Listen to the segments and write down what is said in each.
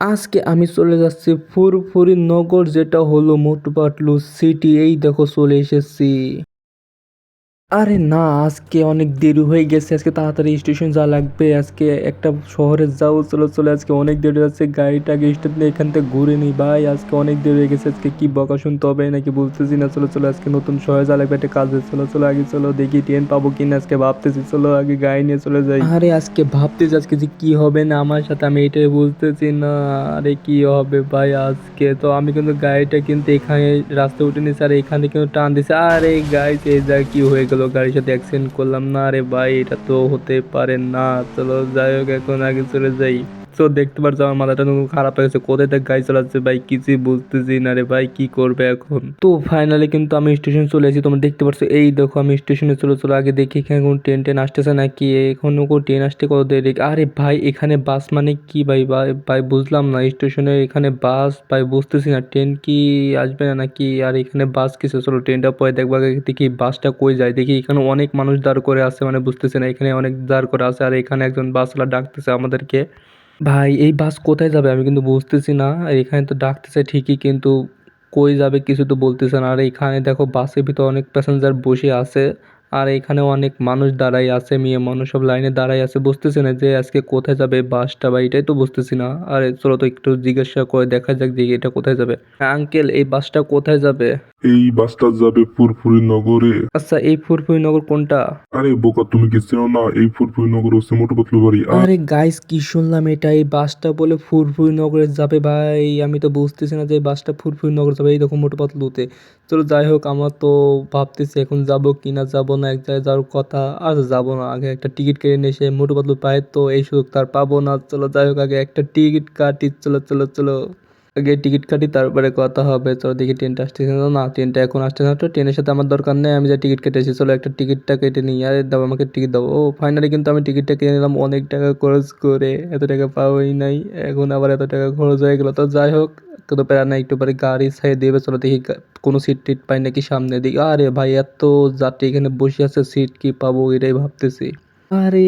আজকে আমি চলে যাচ্ছি ফুরফুরি নগর যেটা হলো মোটপাটলু সিটি এই দেখো চলে এসেছি। আরে না, আজকে অনেক দেরি হয়ে গেছে। আজকে তাড়াতাড়ি স্টেশন যাওয়া লাগবে। আজকে একটা শহরে যাও চলো চলে আজকে অনেক দেরি হয়ে যাচ্ছে। গাড়িটাকে স্টেশন এখান থেকে ঘুরে নিই ভাই, আজকে অনেক দেরি হয়ে গেছে। আজকে কি বকা শুনতে হবে নাকি বলতেছি না, চলো চলো, আজকে নতুন শহরে যাওয়া লাগবে। একটা কাজে চলো চলো, আগে চলো, দেখি ট্রেন পাবো কি না আজকে ভাবতেছি, চলো, আগে গাড়ি নিয়ে চলে যাই। আরে, আজকে ভাবতেছি, আজকে যে কি হবে না, আমার সাথে আমি এটাই বুঝতেছি না। আরে, কি হবে ভাই, আজকে তো আমি কিন্তু গাড়িটা কিন্তু এখানে রাস্তায় উঠে নিয়েছি আর এখানে কিন্তু টান দিছে। আরে গাড়ি এই যা কি হয়ে গেল। গাড়ির সাথে অ্যাক্সিডেন্ট করলাম। না আরে ভাই, এটা তো হতে পারে না। চলো যাই হোক, এখন আগে চলে যাই। তো দেখতে পারছ, আমার মাথাটা খুব খারাপ হয়ে গেছে। কোথায় থেকে গাড়ি চালাচ্ছে ভাই? কিছুই বুঝতেছি না রে ভাই, কি করবে এখন? তো ফাইনালি কিন্তু আমি স্টেশন চলে এসেছি, তোমরা দেখতে পারছ। এই দেখো, আমি স্টেশনে চলে, চলো আগে দেখি এখানে কোনো ট্রেন ট্রেন আসতেছে নাকি? এখনও কোনো ট্রেন আসতে কত দেরি? আরে ভাই, এখানে বাস মানে কি ভাই? ভাই বুঝলাম না। স্টেশনে এখানে বাস ভাই, বুঝতেছি না। ট্রেন কি আসবে না নাকি? আর এখানে বাস কিসে? চলো ট্রেনটা পরে দেখব। দেখি বাসটা কই যায়? দেখি এখানে অনেক মানুষ দাঁড় করে আছে মানে বুঝতেছি না। এখানে অনেক দাঁড় করে আছে, আর এখানে একজন বাসওয়ালা ডাকতেছে আমাদেরকে। ভাই, এই বাস কোথায় যাবে আমি কিন্তু বুঝতেছি না। এখানে তো ডাকতেছে ঠিকই, কিন্তু কই যাবে কিছু তো বলতেছে না। আর এখানে দেখো বাসের ভিতর অনেক প্যাসেঞ্জার বসে আছে। আর এখানে অনেক মানুষ দাঁড়াই আছে, মেয়ে মানুষ সব লাইনে দাঁড়াই আছে। বুঝতেছি না যে আজকে কোথায় যাবে বাসটা বা এটাই তো বুঝতেছি না। আর চলো তো একটু জিজ্ঞাসা করে দেখা যাক যে এটা কোথায় যাবে। আঙ্কেল, এই বাসটা কোথায় যাবে? এই বাসটা যাবে ফুরফুরি নগরে। আচ্ছা এই ফুরফুরি নগর কোনটা? আরে বোকা তুমি কি চেনো না? এই ফুরফুরি নগর হচ্ছে মোটু পাতলু বাড়ি। আর আরে গাইস কি শুনলাম এটা? এই বাসটা বলে ফুরফুরি নগরে যাবে ভাই। আমি তো বুঝতেছি না যে এই বাসটা ফুরফুরি নগর যাবে এই দেখো মোটু পাতলুতে চলো যাই হোক আমার তো ভাবতেছি এখন যাব কি না যাব না এক জায়গায় যাওয়ার কথা। আর যাব না আগে একটা টিকিট কেটে নিয়ে এসে মোটু পাতলু পায় তো এই সুযোগ তার পাবো না। চলো যাই হোক আগে একটা টিকিট কাটি। চলো চলো চলো। আগে টিকিট কাটি, তারপরে কথা হবে। চলো দেখি ট্রেনটা আসতেছে না না, ট্রেনটা এখন আসছে না। তো ট্রেনের সাথে আমার দরকার নেই। আমি যা টিকিট কেটেছি, চলো একটা টিকিটটা কেটে নিই। আরে দাও, আমাকে টিকিট দাও। ও ফাইনালি কিন্তু আমি টিকিটটা কিনে নিলাম। অনেক টাকা খরচ করে। এত টাকা পাওয়াই নাই। এখন আবার এত টাকা খরচ হয়ে গেলো। তো যাই হোক, কোনো প্যারা নাই। একটু পরে গাড়ি সাইড দেবে। চলো দেখি কোনো সিট টিট পাই নাকি সামনে দিকে। আরে ভাই, এত যাত্রী এখানে বসে আছে। সিট কি পাবো? এটাই ভাবতেছি। আরে,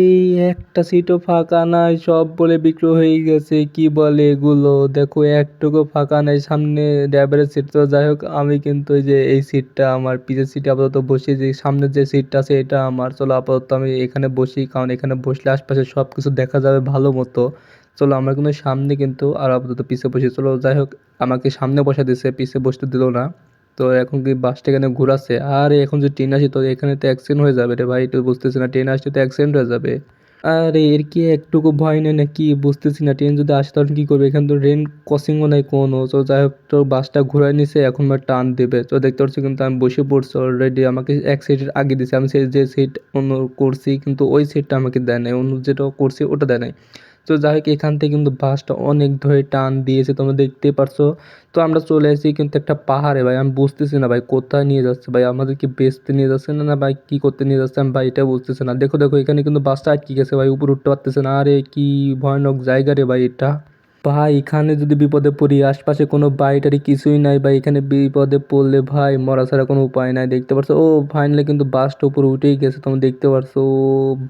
একটা সিটও ফাঁকা নাই, সব বলে বিক্রি হয়ে গেছে, কি বলে এগুলো? দেখো, একটুকু ফাঁকা নাই, সামনে ড্রাইভারের সিট তো যাই হোক, আমি কিন্তু এই যে এই সিটটা আমার পিছের সিটে আপাতত বসে যে সামনের যে সিটটা আছে এটা আমার, চলো আপাতত আমি এখানে বসি, কারণ এখানে বসলে আশপাশে সব কিছু দেখা যাবে ভালো মতো। চলো, আমরা কিন্তু সামনে কিন্তু আর আপাতত পিছে বসি, চলো, যাই হোক, আমাকে সামনে বসা দিছে, পিছে বসতে দিল না। তো এখন কি বাসটা এখানে ঘোরাচ্ছে? আর, এখন যে ট্রেন আসে তো এখানে তো অ্যাক্সিডেন্ট হয়ে যাবে রে ভাই তো বুঝতেছি না ট্রেন আসলে তো অ্যাক্সিডেন্ট হয়ে যাবে। আরে, এর কি একটুকু ভয় নেই না কি? বুঝতেছি না ট্রেন যদি আসে তখন কি করবে? এখানে তো রেন ক্রসিংও নাই কোনো, তো যাই হোক, তো বাসটা ঘুরাই নিছে, এখন আমার টান দেবে। তো দেখতে পাচ্ছি কিন্তু আমি বসে পড়ছি অলরেডি আমাকে এক সিটের আগে দিছে। আমি সেই যে সিট অন্য করছি, কিন্তু ওই সিটটা আমাকে দেয় নাই অন্য যেটা করছি ওটা দেয় নাই। তো যাই হোক, এখান থেকে কিন্তু বাসটা অনেক ধরে টান দিয়েছে, তোমরা দেখতে পারছ। তো আমরা চলে এসেছি কিন্তু একটা পাহাড়ে, ভাই, আমি বুঝতেছি না, ভাই, কোথায় নিয়ে যাচ্ছে, ভাই, আমাদেরকে বেচতে নিয়ে যাচ্ছে না না, ভাই, কি করতে নিয়ে যাচ্ছে, আমি, ভাই, এটা বুঝতেছি না। দেখো দেখো, এখানে কিন্তু বাসটা আটকে গেছে, ভাই, উপরে উঠতে পারতেছে না। আরে, কি ভয়ানক জায়গা রে, ভাই, এটা। ভাই, এখানে যদি বিপদে পড়ি, আশপাশে কোনো বাড়ি টাড়ি কিছুই নাই ভাই। এখানে বিপদে পড়লে ভাই, মরা ছাড়া কোনো উপায় নাই, দেখতে পারছ? ও ফাইনালি কিন্তু বাসটা উপরে উঠেই গেছে, তোমরা দেখতে পারছ। ও,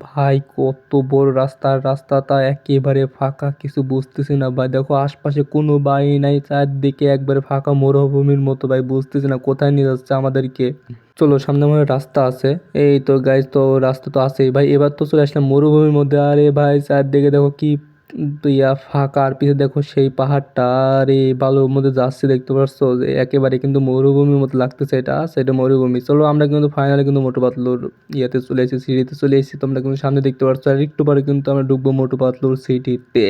ভাই, কত বড় রাস্তা রাস্তাটা একেবারে ফাঁকা, কিছু বুঝতেছি না ভাই। দেখো, আশপাশে কোনো বাড়ি নাই, চারদিকে একবারে ফাঁকা মরুভূমির মতো ভাই, বুঝতেছি না কোথায় নিয়ে যাচ্ছে আমাদেরকে। চলো, সামনে মনে রাস্তা আছে। এই তো গাইজ তো রাস্তা তো আছেই ভাই। এবার তো চলে আসলাম মরুভূমির মধ্যে। আরে ভাই, চারদিকে দেখো কি ইয়া ফাঁকা আর পিছে দেখো সেই পাহাড়টা। আর বালুর মধ্যে যাচ্ছে, দেখতে পাচ্ছ যে একেবারে কিন্তু মরুভূমির মতো লাগতেছে এটা, সেটা মরুভূমি। চলো আমরা কিন্তু ফাইনালি কিন্তু মোটু পাতলুর ইয়েতে চলে এসেছি, সিঁড়িতে চলে এসেছি। তোমরা কিন্তু সামনে দেখতে পাচ্ছ আর একটু পরে কিন্তু আমরা ঢুকবো মোটু পাতলুর সিটিতে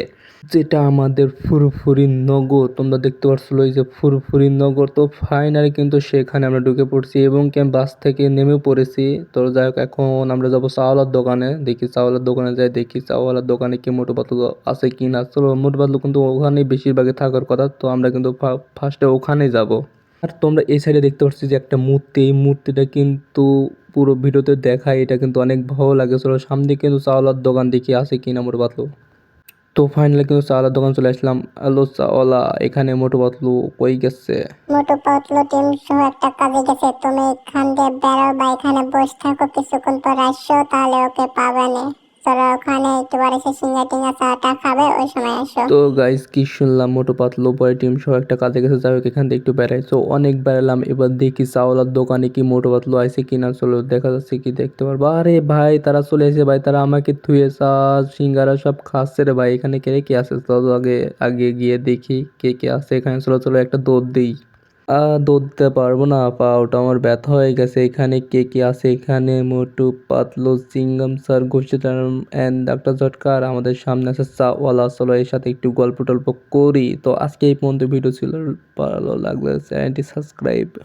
যেটা আমাদের ফুরফুরি নগর, তোমরা দেখতে পাচ্ছ এই যে ফুরফুরি নগর। তো ফাইনালি কিন্তু সেখানে আমরা ঢুকে পড়ছি এবং কি বাস থেকে নেমে পড়েছি। তো যাই হোক, এখন আমরা যাব চাওয়ালার দোকানে, দেখি চাওয়ালার দোকানে যাই, দেখি চাওয়ালার দোকানে কি মোটু পাতলু আছে কি না? চলো, মোট পাতলু কিন্তু ওখানেই বেশিরভাগই থাকার কথা, তো আমরা কিন্তু ফার্স্টে ওখানেই যাব। আর তোমরা এই সাইডে দেখতে পাচ্ছ যে একটা মূর্তি, এই মূর্তিটা কিন্তু পুরো ভিডিওতে দেখায়, এটা কিন্তু অনেক ভালো লাগে। চলো, সামনে কিন্তু চাওয়ালার দোকান দেখি আছে কি না, মোটু পাতলু তো ফাইনালি কিন্তু চাওয়ালার দোকান চলে আসলাম। হ্যালো চাওয়ালা এখানে মোটু পাতলু কই গেছে? টিম সহ একটা কাজে গেছে। তুমি এখান দিয়ে বেরো বা এখানে বসে থাকো, কিছুক্ষণ পর আসছো তাহলে ওকে না ওখানে একটু পরে সে সিঙ্গা টিঙ্গা চাটা খাবে, ওই সময় এসো তো গাইস কি শুনলাম? মোটো পাতলো পরে টিম সহ একটা কাজে গেছে, যাই হোক, এখান থেকে একটু বেড়াই। তো অনেক বেড়ালাম, এবার দেখি চাওলার দোকানে কি মোটো পাতলো আছে কিনা। চলো, দেখা যাচ্ছে কি দেখতে পারব। আরে ভাই, তারা চলে এসে ভাই, তারা আমাকে থুয়ে চা সিঙ্গারা সব খাচ্ছে রে ভাই। এখানে কে কে আছে? চলো আগে আগে গিয়ে দেখি কে কে আছে এখানে। চলো চলো, একটা দৌড় দিই। দৌড়তে পারব না, পা, ওটা আমার ব্যথা হয়ে গেছে। এখানে কে কে আছে? এখানে মোটু, পাতলু সিঙ্গম স্যার ঘোষিতারাম অ্যান্ড ডাক্তার ঝটকার। আমাদের সামনে আছে চাওয়ালা চলো এর সাথে একটু গল্প টল্প করি। তো আজকে এই পর্যন্ত ভিডিও ছিল। ভালো লাগলে চ্যানেলটি সাবস্ক্রাইব।